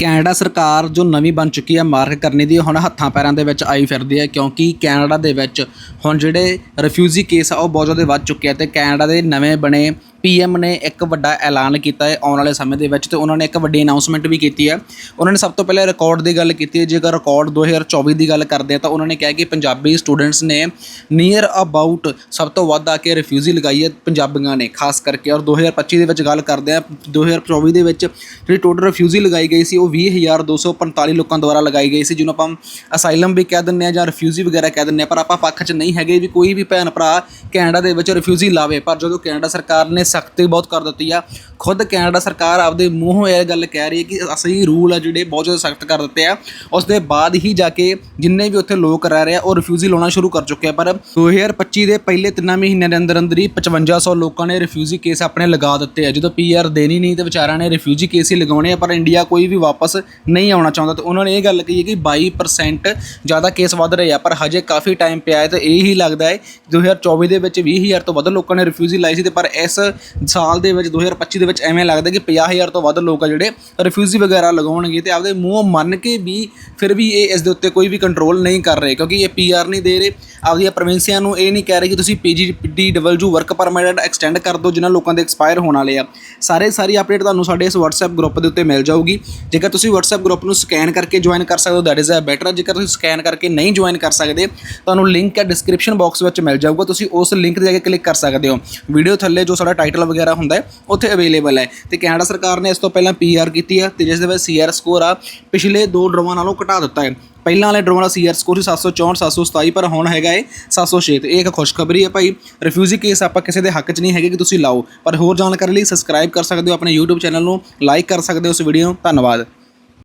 Canada ਸਰਕਾਰ ਜੋ ਨਵੀਂ ਬਣ ਚੁੱਕੀ ਹੈ ਮਾਰਕ ਕਰਨੇ ਦੀ ਹੁਣ ਹੱਥਾਂ ਪੈਰਾਂ ਦੇ ਵਿੱਚ ਆਈ ਫਿਰਦੀ ਹੈ, ਕਿਉਂਕਿ ਕੈਨੇਡਾ ਦੇ ਵਿੱਚ ਹੁਣ ਜਿਹੜੇ ਰਿਫਿਊਜੀ ਕੇਸ ਆ, ਉਹ ਬਹੁਤ ਜ਼ਿਆਦਾ ਵੱਧ ਚੁੱਕੇ ਆ ਤੇ ਕੈਨੇਡਾ ਦੇ ਨਵੇਂ ਬਣੇ ਪੀਐਮ ਨੇ ਇੱਕ ਵੱਡਾ ਐਲਾਨ ਕੀਤਾ ਹੈ ਆਉਣ ਵਾਲੇ ਸਮੇਂ ਦੇ ਵਿੱਚ ਤੇ ਉਹਨਾਂ ਨੇ ਇੱਕ ਵੱਡੀ ਅਨਾਉਂਸਮੈਂਟ ਵੀ ਕੀਤੀ ਹੈ। ਉਹਨਾਂ ਨੇ ਸਭ ਤੋਂ ਪਹਿਲਾਂ ਰਿਕਾਰਡ ਦੀ ਗੱਲ ਕੀਤੀ ਹੈ। ਜੇਕਰ ਰਿਕਾਰਡ 2024 ਦੀ ਗੱਲ ਕਰਦੇ ਆ ਤਾਂ ਉਹਨਾਂ ਨੇ ਕਿਹਾ ਕਿ ਪੰਜਾਬੀ ਸਟੂਡੈਂਟਸ ਨੇ ਨੀਅਰ ਅਬਾਊਟ ਸਭ ਤੋਂ ਵੱਧ ਆ ਕੇ ਰਿਫਿਊਜੀ ਲਗਾਈ ਹੈ ਪੰਜਾਬੀਆਂ ਨੇ, ਖਾਸ ਕਰਕੇ। ਔਰ 2025 ਦੇ ਵਿੱਚ ਗੱਲ ਕਰਦੇ ਆ 2024 ਦੇ ਵਿੱਚ ਜਿਹੜੀ ਟੋਟਲ ਰਿਫਿਊਜੀ ਲਗਾਈ ਗਈ ਸੀ, ਉਹ 20245 ਲੋਕਾਂ ਦੁਆਰਾ ਲਗਾਈ ਗਈ ਸੀ, ਜਿਹਨੂੰ ਆਪਾਂ ਅਸਾਈਲਮ ਵੀ ਕਹਿ ਦਿੰਦੇ ਆ ਜਾਂ ਰਿਫਿਊਜੀ ਵਗੈਰਾ ਕਹਿ ਦਿੰਦੇ ਆ ਪਰ ਆਪਾਂ ਪੱਖ 'ਚ ਨਹੀਂ ਹੈਗੇ ਵੀ ਕੋਈ ਵੀ ਭੈਣ ਭਰਾ ਕੈਨੇਡਾ ਦੇ ਵਿੱਚ ਰਿਫਿਊਜੀ ਲਾਵੇ। ਪਰ ਜਦੋਂ ਕੈਨੇਡਾ ਸਰਕਾਰ ਨੇ ਸਖਤੀ ਬਹੁਤ ਕਰ ਦਿੱਤੀ ਆ। ਖੁਦ ਕੈਨੇਡਾ ਸਰਕਾਰ ਆਪਦੇ ਮੂੰਹੋਂ ਇਹ ਗੱਲ ਕਹਿ ਰਹੀ ਹੈ ਕਿ ਅਸੀਂ ਰੂਲ ਆ ਜਿਹੜੇ ਬਹੁਤ ਜ਼ਿਆਦਾ ਸਖਤ ਕਰ ਦਿੱਤੇ ਆ। ਉਸ ਦੇ ਬਾਅਦ ਹੀ ਜਾ ਕੇ ਜਿੰਨੇ ਵੀ ਉੱਥੇ ਲੋਕ ਰਹਿ ਰਹੇ ਆ, ਉਹ ਰਿਫਿਊਜੀ ਲਾਉਣਾ ਸ਼ੁਰੂ ਕਰ ਚੁੱਕੇ ਆ। ਪਰ 2025 ਦੇ ਪਹਿਲੇ ਤਿੰਨਾਂ ਮਹੀਨਿਆਂ ਦੇ ਅੰਦਰ ਅੰਦਰ ਹੀ 5500 ਲੋਕਾਂ ਨੇ ਰਿਫਿਊਜੀ ਕੇਸ ਆਪਣੇ ਲਗਾ ਦਿੱਤੇ ਆ। ਜਦੋਂ ਪੀਆਰ ਦੇਣੀ ਨਹੀਂ ਤੇ ਵਿਚਾਰਿਆਂ ਨੇ ਰਿਫਿਊਜੀ ਕੇਸ ਹੀ ਲਗਾਉਣੇ ਆ, ਪਰ ਇੰਡੀਆ ਕੋਈ ਵੀ ਵਾਪਸ ਨਹੀਂ ਆਉਣਾ ਚਾਹੁੰਦਾ। ਤੇ ਉਹਨਾਂ ਨੇ ਇਹ ਗੱਲ ਕਹੀ ਹੈ ਕਿ 22% ਜ਼ਿਆਦਾ ਕੇਸ ਵੱਧ ਰਹੇ ਆ, ਪਰ ਹਜੇ ਕਾਫੀ ਟਾਈਮ ਪਿਆ ਹੈ ਤੇ ਇਹ ਹੀ ਲੱਗਦਾ ਹੈ 2024 ਦੇ ਵਿੱਚ 20000 ਤੋਂ ਵੱਧ ਲੋਕਾਂ ਨੇ ਰਿਫਿਊਜੀ ਲਾਈ ਸੀ ਤੇ ਪਰ ਇਸ ਸਾਲ ਦੇ ਵਿੱਚ 2025 ਦੇ ਵਿੱਚ ਐਵੇਂ ਲੱਗਦਾ ਕਿ 50000 ਤੋਂ ਵੱਧ ਲੋਕ ਆ ਜਿਹੜੇ ਰਿਫਿਊਜੀ ਵਗੈਰਾ ਲਗਾਉਣਗੇ ਤੇ ਆਪਦੇ ਮੂੰਹ ਮੰਨ ਕੇ ਵੀ ਫਿਰ ਵੀ ਇਹ ਇਸ ਦੇ ਉੱਤੇ ਕੋਈ ਵੀ ਕੰਟਰੋਲ ਨਹੀਂ ਕਰ ਰਹੇ ਕਿਉਂਕਿ ਇਹ ਪੀਆਰ ਨਹੀਂ ਦੇ ਰਹੇ। ਆਪਦੀਆਂ ਪ੍ਰੋਵਿੰਸੀਆਂ ਨੂੰ ਇਹ ਨਹੀਂ ਕਹਿ ਰਹੇ ਕਿ ਤੁਸੀਂ PGD W work permit extend ਕਰ ਦਿਓ ਜਿਨ੍ਹਾਂ ਲੋਕਾਂ ਦੇ ਐਕਸਪਾਇਰ ਹੋਣ ਵਾਲੇ ਆ। ਸਾਰੇ ਸਾਰੀ ਅਪਡੇਟ ਤੁਹਾਨੂੰ ਸਾਡੇ ਇਸ WhatsApp ਗਰੁੱਪ ਦੇ ਉੱਤੇ ਮਿਲ ਜਾਊਗੀ। ਜੇਕਰ ਤੁਸੀਂ WhatsApp ਗਰੁੱਪ ਨੂੰ ਸਕੈਨ ਕਰਕੇ ਜੁਆਇਨ ਕਰ ਸਕਦੇ ਹੋ ਦੈਟ ਇਜ਼ ਅ ਬੈਟਰ ਜੇਕਰ ਤੁਸੀਂ ਸਕੈਨ ਕਰਕੇ ਨਹੀਂ ਜੁਆਇਨ ਕਰ ਸਕਦੇ, ਤੁਹਾਨੂੰ ਲਿੰਕ ਹੈ ਡਿਸਕ੍ਰਿਪਸ਼ਨ ਬਾਕਸ ਵਿੱਚ ਮਿਲ ਜਾਊਗਾ। ਤੁਸੀਂ ਉਸ ਲਿੰਕ ਤੇ ਜਾ ਕੇ ਕਲਿੱਕ ਕਰ ਸਕਦੇ ਹੋ। ਵੀਡੀਓ ਥੱਲੇ ਜੋ ਸਾਡਾ ਟਾਈਟਲ ਵਗੈਰਾ ਹੁੰਦਾ ਹੈ, ਉੱਥੇ ਅਵੇਲੇਬਲ ਹੈ। ਤੇ ਕੈਨੇਡਾ ਸਰਕਾਰ ਨੇ ਇਸ ਤੋਂ ਪਹਿਲਾਂ ਪੀਆਰ ਕੀਤੀ ਹੈ ਤੇ ਜਿਸ ਦੇ ਵਿੱਚ ਸੀਆਰ ਸਕੋਰ ਆ, ਪਿਛਲੇ ਦੋ ਡਰੋਵਾਂ ਨਾਲੋਂ ਘਟਾ ਦਿੱਤਾ ਹੈ। ਪਹਿਲਾਂ ਵਾਲੇ ਡਰੋਨ ਦਾ ਸੀਆਰ ਸਕੋਰ ਸੀ 764 727 ਪਰ ਹੁਣ ਹੈਗਾ ਏ 706 ਤੇ ਇਹ ਇੱਕ ਖੁਸ਼ਖਬਰੀ ਹੈ ਭਾਈ। ਰਿਫਿਊਜੀ ਕੇਸ ਆਪਾਂ ਕਿਸੇ ਦੇ ਹੱਕ 'ਚ ਨਹੀਂ ਹੈਗੇ ਕਿ ਤੁਸੀਂ ਲਾਓ। ਪਰ ਹੋਰ ਜਾਣਕਾਰੀ ਲਈ ਸਬਸਕ੍ਰਾਈਬ ਕਰ ਸਕਦੇ ਹੋ ਆਪਣੇ YouTube ਚੈਨਲ ਨੂੰ ਲਾਈਕ ਕਰ ਸਕਦੇ ਹੋ ਉਸ ਵੀਡੀਓ ਨੂੰ। ਧੰਨਵਾਦ।